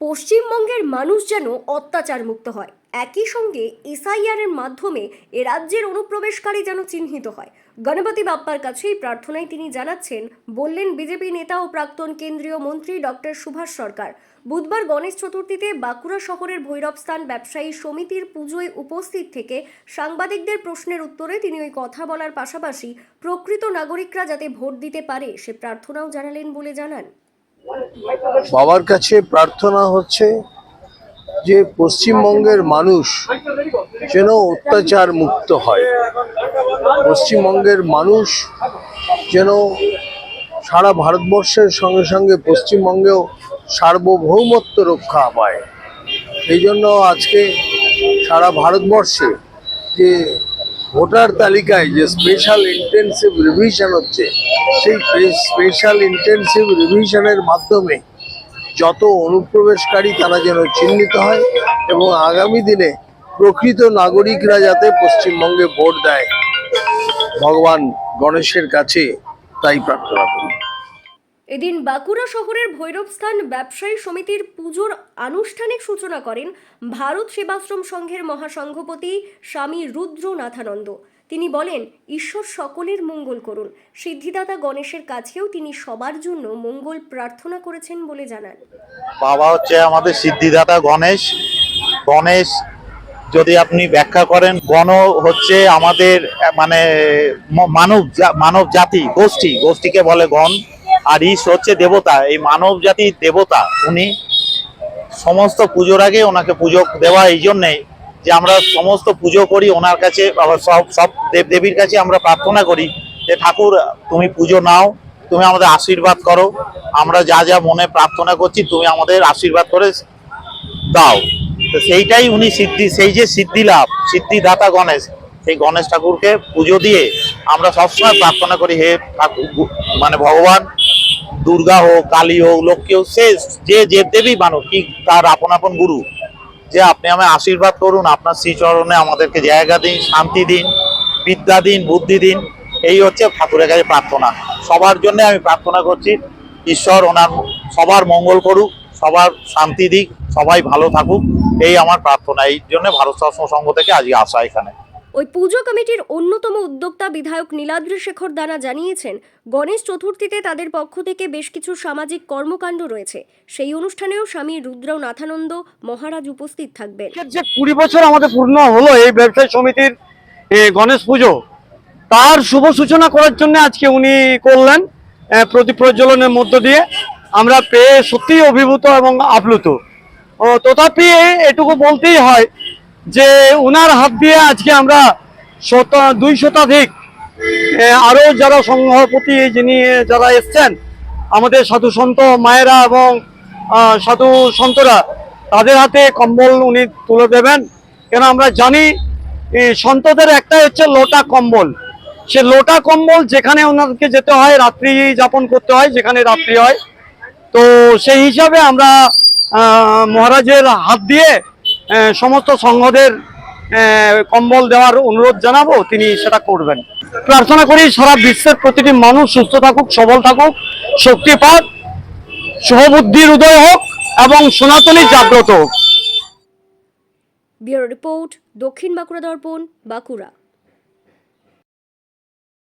পশ্চিমবঙ্গের মানুষ যেন অত্যাচার মুক্ত হয়। একই সঙ্গে এসআইআরের মাধ্যমে এ রাজ্যের অনুপ্রবেশকারী যেন চিহ্নিত হয়। গণপতি বাপ্পার কাছেই প্রার্থনায় তিনি জানাচ্ছেন, বললেন, বিজেপি নেতা ও প্রাক্তন কেন্দ্রীয় মন্ত্রী ডক্টর সুভাষ সরকার। বুধবার গণেশ চতুর্থীতে বাঁকুড়া শহরের ভৈরবস্থান ব্যবসায়ী সমিতির পুজোয় উপস্থিত থেকে সাংবাদিকদের প্রশ্নের উত্তরে তিনি ওই কথা বলার পাশাপাশি প্রকৃত নাগরিকরা যাতে ভোট দিতে পারে সে প্রার্থনাও জানালেন বলে জানান। বাবার কাছে প্রার্থনা হচ্ছে যে পশ্চিমবঙ্গের মানুষ যেন অত্যাচার মুক্ত হয়। পশ্চিমবঙ্গের মানুষ যেন সারা ভারতবর্ষের সঙ্গে সঙ্গে পশ্চিমবঙ্গেও সার্বভৌমত্ব রক্ষা পায়। এই জন্য আজকে সারা ভারতবর্ষে যে ভোটার তালিকায় যে স্পেশাল ইন্টেনসিভ রিভিশন হচ্ছে, সেই স্পেশাল ইন্টেনসিভ রিভিশনের মাধ্যমে যত অনুপ্রবেশকারী তারা যেন চিহ্নিত হয় এবং আগামী দিনে প্রকৃত নাগরিকরা যাতে পশ্চিমবঙ্গে ভোট দেয়, ভগবান গণেশের কাছে তাই প্রার্থনা করি। এদিন বাঁকুড়া শহরের ভৈরবস্থান ব্যবসায়ী সমিতির পুজোর আনুষ্ঠানিক সূচনা করেন ভারত সেবাশ্রম সংঘের মহাসংঘপতি স্বামী রুদ্রনাথানন্দ। তিনি বলেন, ঈশ্বর সকলের মঙ্গল করুন। সিদ্ধিদাতা গণেশের কাছেও তিনি সবার জন্য মঙ্গল প্রার্থনা করেছেন বলে জানান। বাবা হচ্ছে আমাদের সিদ্ধিদাতা গণেশ। গণেশ, যদি আপনি ব্যাখ্যা করেন, গণ হচ্ছে আমাদের মানে মানব মানব জাতি, গোষ্ঠী। গোষ্ঠীকে বলে গণ। আর ঈশ হচ্ছে দেবতা, এই মানব জাতির দেবতা, উনি সমস্ত পুজোর আগে ওনাকে পুজো দেওয়া এই জন্যেই যে আমরা সমস্ত পুজো করি, ওনার কাছে, আবার সব সব দেব, দেবীর কাছে আমরা প্রার্থনা করি যে, ঠাকুর, তুমি পুজো নাও, তুমি আমাদের আশীর্বাদ করো, আমরা যা যা মনে প্রার্থনা করছি, তুমি আমাদের আশীর্বাদ করে দাও। তো সেইটাই উনি সিদ্ধি, সেই যে সিদ্ধি লাভ, সিদ্ধিদাতা গণেশ, সেই গণেশ ঠাকুরকে পুজো দিয়ে আমরা সবসময় প্রার্থনা করি, হে ঠাকুর মানে ভগবান দুর্গা হোক, কালী হোক, লক্ষ্মী হোক, সে যে যে দেবী মানুষ, কি তার আপন আপন গুরু, যে আপনি আমায় আশীর্বাদ করুন, আপনার শ্রীচরণে আমাদেরকে জায়গা দিন, শান্তি দিন, বিদ্যা দিন, বুদ্ধি দিন, এই হচ্ছে ঠাকুরের কাছে প্রার্থনা। সবার জন্য আমি প্রার্থনা করছি, ঈশ্বর ওনার সবার মঙ্গল করুক, সবার শান্তি দিক, সবাই ভালো থাকুক, এই আমার প্রার্থনা। এই জন্য ভারত সংঘ থেকে আজকে আসা এখানে। ওই পুজো কমিটির অন্যতম উদ্যোক্তা বিধায়ক নীলাদ্রি শেখর দানা জানিয়েছেন, গণেশ চতুর্থীতে তাদের পক্ষ থেকে বেশ কিছু সামাজিক কর্মকাণ্ড রয়েছে। সেই অনুষ্ঠানেও স্বামী রুদ্র নাথানন্দ মহারাজ উপস্থিত থাকবেন। যে কুড়ি বছর আমাদের পূর্ণ হলো এই ব্যবসায়ী সমিতির গণেশ পুজো, তার শুভ সূচনা করার জন্য আজকে উনি করলেন প্রতি প্রজ্বলনের মধ্য দিয়ে। আমরা পেয়ে সত্যিই অভিভূত এবং আপ্লুত। তথাপি এটুকু বলতেই হয় যে উনার হাত দিয়ে আজকে আমরা শত দুই শতাধিক এ, আরও যারা সংঘপতি যিনি যারা এসছেন আমাদের সাধু সন্ত মায়েরা এবং সাধু সন্তরা তাদের হাতে কম্বল উনি তুলে দেবেন। কেন আমরা জানি সন্তদের একটাই হচ্ছে লোটা কম্বল। সে লোটা কম্বল যেখানে ওনাদেরকে যেতে হয় রাত্রি যাপন করতে হয় যেখানে রাত্রি হয়। তো সেই হিসাবে আমরা মহারাজের হাত দিয়ে সমস্ত সংঘদের কম্বল দেওয়ার অনুরোধ জানাব, তিনি সেটা করবেন। প্রার্থনা করি সারা বিশ্বের প্রতিটি মানুষ সুস্থ থাকুক, সবল থাকুক, শক্তি পাক সহবুদ্ধির উদয় হোক এবং সনাতনী জাগ্রত হোক। ব্যুরো রিপোর্ট দক্ষিণ বাঁকুড়া দর্পণ, বাঁকুড়া।